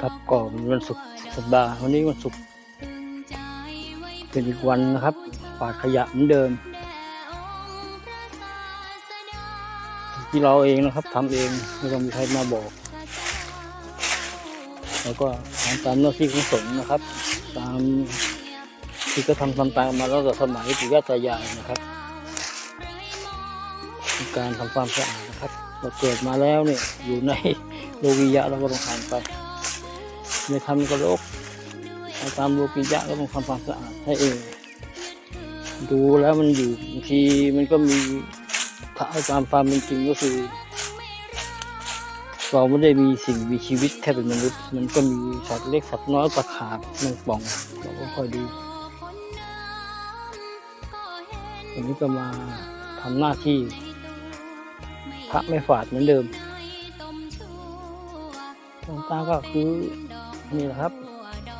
ครับก็เป็นวันศุกร์สัปดาห์วันนี้วันศุกร์เป็นอีกวันนะครับปาดขยะเหมือนเดิม ที่เราเองนะครับทำเองไม่ต้องมีใครมาบอก แล้วก็ทำตามหน้าที่ของสงฆ์นะครับ ตามที่ก็ทำทำตามมาแล้วแต่สมัยปู่ย่าตายายนะครับการทำความสะอาดนะครับเราเกิดมาแล้วเนี่ยอยู่ในโลกิยะเราก็ต้องทำไป ไม่ทำก็โลกตามโลกิยะก็ต้องทำความสะอาดให้เอง ดูแล้วมันอยู่บางทีมันก็มีถ้าเอาตามความเป็นจริงก็คือ เราไม่ได้มีสิ่งมีชีวิตแค่เป็นมนุษย์ มันก็มีสัตว์เล็กสัตว์น้อยปลาขาบแมงป่องเราก็คอยดูวันนี้ก็มาทำหน้าที่พระไม่ฝาดเหมือนเดิมหลวงตาก็คือ นี่แหละครับ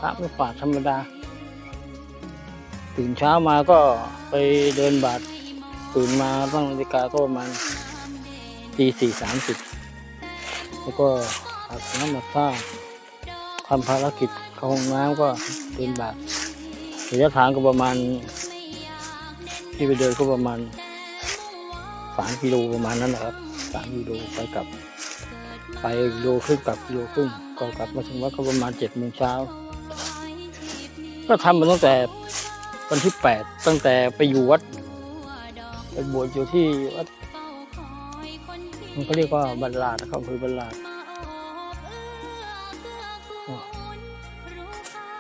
พระไม่ฝาดธรรมดา ตื่นเช้ามาก็ไปเดินบาทตื่นมาตั้งนาฬิกาก็ประมาณตีสี่สามสิบแล้วก็อาบน้ำมาท่าทำภารกิจเข้าห้องน้ำก็เดินบาทระยะทางก็ประมาณ ที่ไปเดินก็ประมาณสามกิโลประมาณนั้นแหละครับสามกิโลไปกลับ ไปโลครึ่งกลับโลครึ่งก็กลับมาถึงวัดก็ประมาณเจ็ดโมงเช้า ก็ทำมาตั้งแต่วันที่แปดตั้งแต่ไปอยู่วัดไปบวชอยู่ที่วัดมันก็เรียกว่าบรรลาดนะครับคือบรรลาด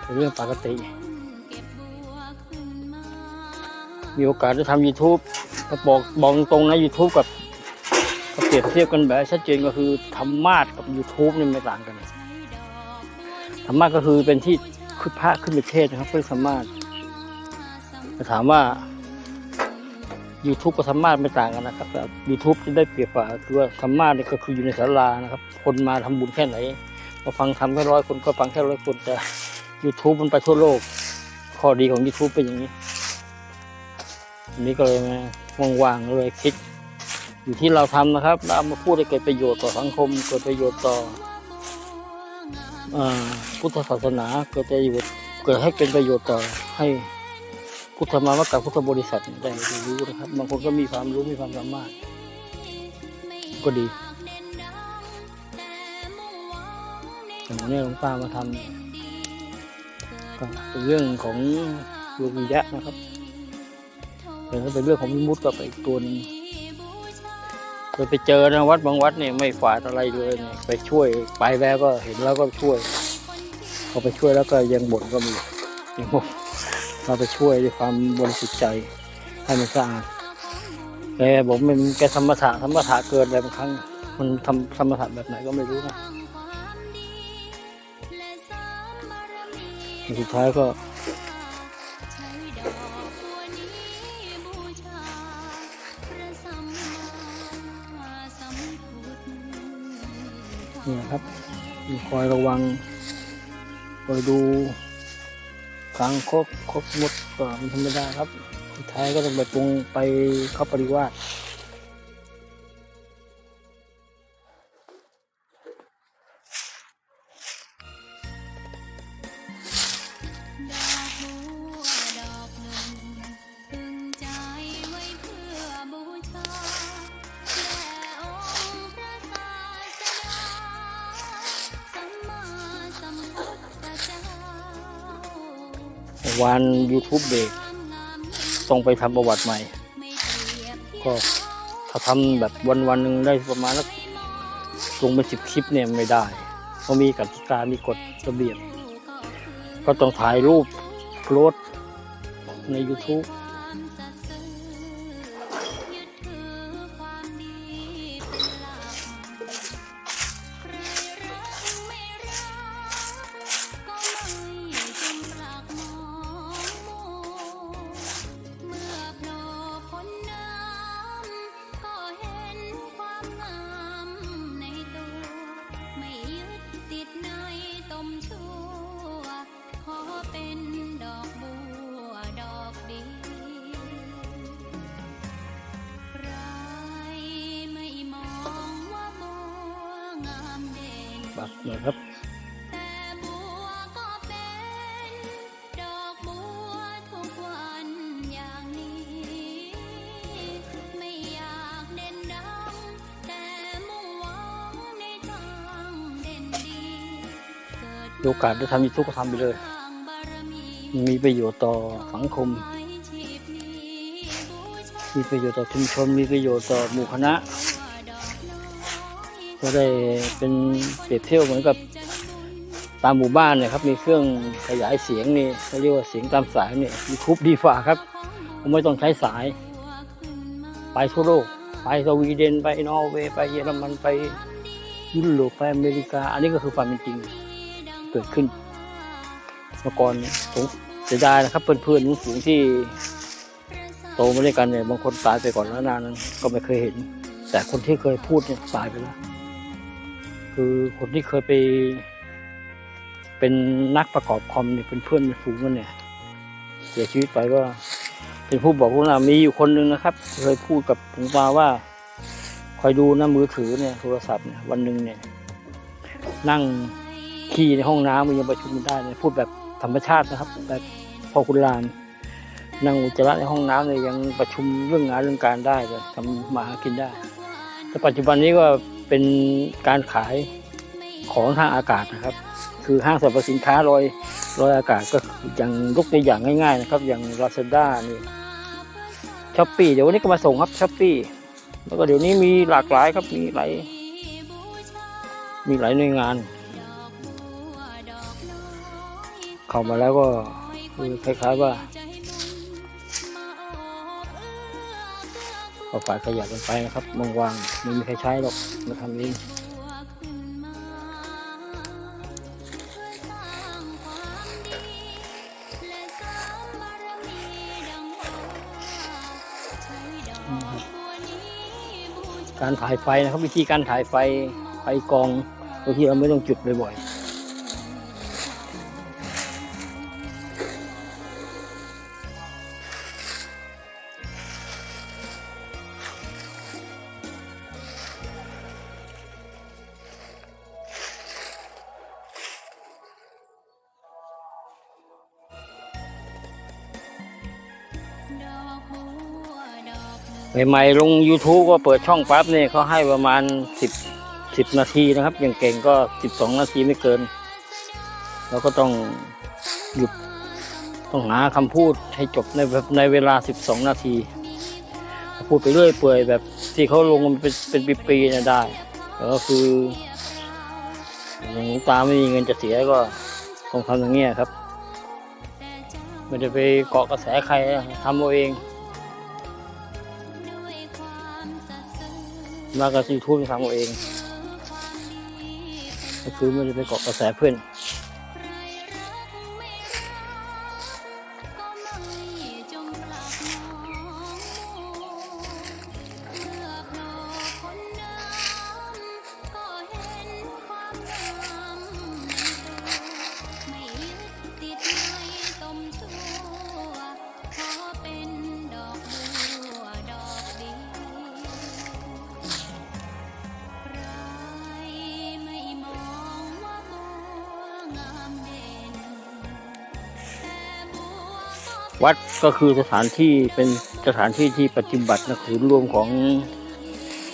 เป็นเรื่องปกติ มีโอกาสได้ทำ YouTube ก็บอกบอกตรงนะ YouTube กับ เปรียบเทียบกันแบบชัดเจนก็คือธรรมาสกับ YouTube นี่ไม่ต่างกันธรรมาสก็คือเป็นที่คือพระขึ้นไปเทศนะครับเพื่อธรรมาสแต่ถามว่า YouTube กับธรรมาสไม่ต่างกันนะครับแต่ YouTube จะได้เปรียบกว่าคือว่าธรรมาสนี่ก็คืออยู่ในศาลานะครับ คนมาทำบุญแค่ไหนมาฟังทำแค่ร้อยคนก็ฟังแค่ร้อยคนแต่ YouTube มันไปทั่วโลก ข้อดีของ YouTube เป็นอย่างนี้ อันนี้ก็เลยมาว่างๆเลยคิด อยู่ที่เราทำนะครับเราเอามาพูดให้เกิดประโยชน์ต่อสังคม เกิดประโยชน์ต่ออพุทธศาสนาเกิดประโยชน์เกิดให้เป็นประโยชน์ต่อให้พุทธมามกับพุทธบริษัทได้รู้นะครับบางคนก็มีความรู้มีความสามารถก็ดีอย่างนี้หลวงตามาทำเนี่ยก็เป็นเรื่องของโลกิยะนะครับแต่ถ้าเป็นเรื่องของมิมุติก็ไปอีกตัวนึง คยไปเจอนะวัดบางวัดเนี่ยไม่ฝาดอะไรเลยเนี่ยไปช่วยไปแล้วก็เห็นแล้วก็ช่วยพอไปช่วยแล้วก็ยังบ่นก็มียังบ่นเราไปช่วยด้วยความบริสุทธิ์ใจให้มันสะอาดแกบอกมันแกธรรมถะธรรมถะเกิดอะไรบางครั้ง มันทำธรรมถะแบบไหนก็ไม่รู้นะสุดท้ายก็ เนี่ยครับ มีคอยระวังคอยดูคางคบคกมดก็เป็นธรรมดาครับสุดท้ายก็ต้องไปปรุงไปเข้าปริวาส วัน YouTube เบรกต้องไปทำประวัติใหม่ ก็ถ้าทำแบบวันวันหนึ่งได้ประมาณสักลงเป็นสิบคลิปเนี่ยไม่ได้ เพราะมีกติกามีกฎระเบียบ ก็ต้องถ่ายรูปโพสใน YouTube นะครับโอกาสจะทำยูทูบก็ทำไปเลย มีประโยชน์ต่อสังคม มีประโยชน์ต่อชุมชน มีประโยชน์ต่อหมู่คณะ ก็ได้เป็นเปรียบเทียบเหมือนกับตามหมู่บ้านเนี่ยครับมีเครื่องขยายเสียงนี่เขาเรียกว่าเสียงตามสายเนี่ยมีคุบดีฝ่าครับผมไม่ต้องใช้สาย ไปทั่วโลกไปสวีเดนไปนอร์เวย์ไปเยอรมันไปยุโรปไปอเมริกา อันนี้ก็คือความเป็นจริงเกิดขึ้นเมื่อก่อนเนี่ยผมเสียดายนะครับเพื่อนๆฝูงที่โตมาด้วยกันเนี่ยบางคนตายไปก่อนแล้วนานนั้นก็ไม่เคยเห็น แต่คนที่เคยพูดเนี่ยตายไปแล้ว คือคนที่เคยไป เป็นนักประกอบคอมเนี่ยเป็นเพื่อนเป็นฝูงกันเนี่ยเสียชีวิตไปก็เป็นผู้บอกว่ามีอยู่คนหนึ่งนะครับ เคยพูดกับผมมาว่าคอยดูนะมือถือเนี่ยโทรศัพท์เนี่ยวันหนึ่งเนี่ย นั่งขี่ในห้องน้ำมันยังประชุมได้เนี่ยพูดแบบธรรมชาตินะครับ แบบพอคุณลานนั่งอุจจาระในห้องน้ำเนี่ยยังประชุมเรื่องงานเรื่องการได้เลยทำมาหากินได้ แต่ปัจจุบันนี้ก็ เป็นการขายของทางอากาศนะครับ คือห้างสรรพสินค้าลอยลอยอากาศก็อย่างยกตัวอย่างง่าย ๆ นะครับ อย่างลาซาด้านี่ช้อปปี้เดี๋ยววันนี้ก็มาส่งครับช้อปปี้แล้วก็เดี๋ยวนี้มีหลากหลายครับมีหลายมีหลายหน่วยงาน เข้ามาแล้วก็คือคล้ายๆว่า เอาฝ่ายขยะกันไปนะครับวางๆไม่มีใครใช้หรอกมาทำเองการถ่ายไฟนะครับ วิธีการถ่ายไฟไฟกองโดยที่เราไม่ต้องจุดบ่อยๆ ใหม่ๆลง YouTube ก็เปิดช่องปั๊บเนี่ยเขาให้ประมาณสิบสิบนาทีนะครับ อย่างเก่งก็สิบสองนาทีไม่เกินเราก็ต้องหยุดต้องหาคำพูดให้จบในในเวลาสิบสองนาที พูดไปเรื่อยเปื่อยแบบที่เขาลงมันเป็นเป็นปีๆเนี่ยได้แต่ก็คือหลวงตาไม่มีเงินจะเสียก็ต้องทำอย่างเงี้ยครับ ไม่ได้ไปเกาะกระแสใครทำเอาเอง มากกับยูทูบทำเอาเอง ก็คือไม่ได้ไปเกาะกระแสเพื่อน วัดก็คือสถานที่เป็นสถานที่ที่ปฏิบัตินะคือรวมของ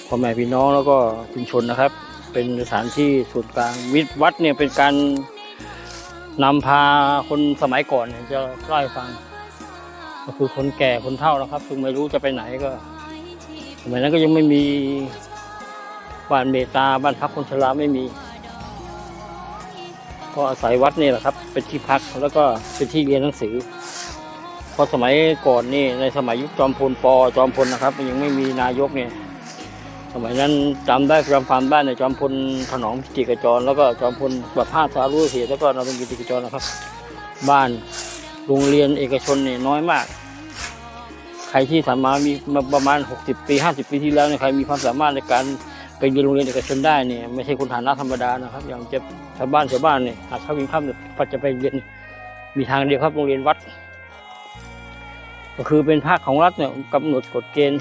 พ่อแม่พี่น้องแล้วก็ชุมชนนะครับ เป็นสถานที่ส่วนกลางวิทย์วัดเนี่ยเป็นการนำพาคนสมัยก่อนเนี่ยจะเล่าให้ฟัง ก็คือคนแก่คนเฒ่านะครับซึ่งไม่รู้จะไปไหนก็สมัยนั้นก็ยังไม่มีบ้านเมตตาบ้านพักคนชราไม่มี ก็อาศัยวัดนี่แหละครับ เป็นที่พักแล้วก็เป็นที่เรียนหนังสือ เพราะสมัยก่อนนี่ในสมัยยุคจอมพลปจอมพลนะครับ ยังไม่มีนายกเนี่ยสมัยนั้นจำได้จำความได้ในจอมพลถนอมกิติกจร แล้วก็จอมพลประภาสสารุเสียแล้วก็นรงค์กิติกจรนะครับ บ้านโรงเรียนเอกชนเนี่ยน้อยมาก ใครที่สามารถมีมาประมาณ 60 ปี 50 ปีที่แล้วเนี่ยใครมีความสามารถในการไปเรียนโรงเรียนเอกชนได้เนี่ยไม่ใช่คนฐานะธรรมดานะครับ อย่างจะชาวบ้านชาวบ้านเนี่ยหากเขามีข้ามเนี่ยก็จะไปเรียนมีทางเดียวครับโรงเรียนวัด ก็คือเป็นภาคของรัฐเนี่ยกำหนดกฎเกณฑ์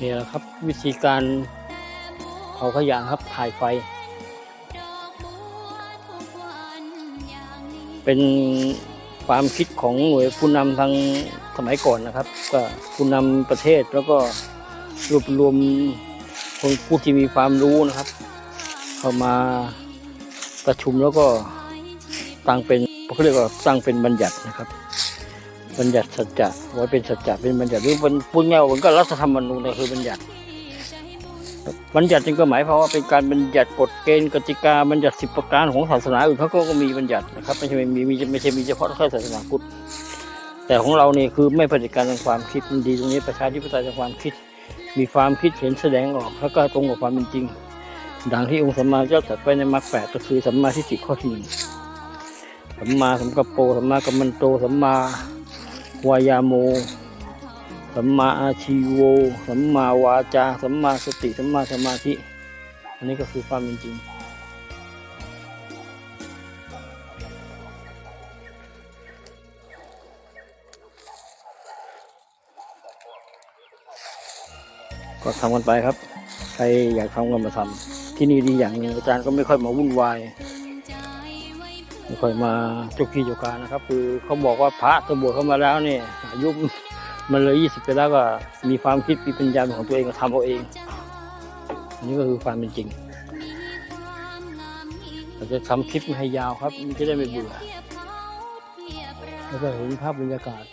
นี่แหละครับวิธีการเผาขยะครับถ่ายไฟ เป็นความคิดของหน่วยผู้นำทาง สมัยก่อนนะครับ ก็ผู้นำประเทศแล้วก็รวบรวมคนผู้ที่มีความรู้นะครับ เข้ามาประชุมแล้วก็ตั้งเป็นเขาเรียกว่าตั้งเป็นบัญญัตินะครับ บัญญัติสัจจะไว้เป็นสัจจะเป็นบัญญัติหรือเป็นพูดง่ายๆมันก็รัฐธรรมนูญนะคือบัญญัติ บัญญัติจึงก็หมายความว่าเป็นการบัญญัติกฎเกณฑ์กติกาบัญญัติสิบประการของศาสนาอื่นเขาก็มีบัญญัตินะครับไม่ใช่มีมีไม่ใช่มีเฉพาะแค่ศาสนาพุทธ แต่ของเรานี่คือไม่เผด็จการทางความคิดมันดีตรงนี้ประชาธิปไตยทางความคิด มีความคิดเห็นแสดงออกแล้วก็ตรงกับความเป็นจริง ดังที่องค์สัมมาเจ้าตรัสไว้ในมรรคแปดก็คือสัมมาทิฏฐิข้อที่หนึ่งสัมมาสัมกัปโปสัมมากัมมันโตสัมมาวายาโมสัมมาอาชีโวสัมมาวาจาสัมมาสติสัมมาสมาธิ อันนี้ก็คือความเป็นจริง ก็ทำกันไปครับ ใครอยากทำก็มาทำที่นี่ดีอย่างนึงอาจารย์ก็ไม่ค่อยมาวุ่นวายไม่ค่อยมาจุกขี้เจุกการนะครับ คือเขาบอกว่าพระสมบวชเข้ามาแล้วเนี่ยอายุมันเลยยี่สิบไปแล้วก็มีความคิดมีปัญญาของตัวเองก็ทำเอาเองอันนี้ก็คือความเป็นจริงเราจะทำคลิปให้ยาวครับมันจะได้ไม่เบื่อแล้วก็เห็นภาพบรรยากาศ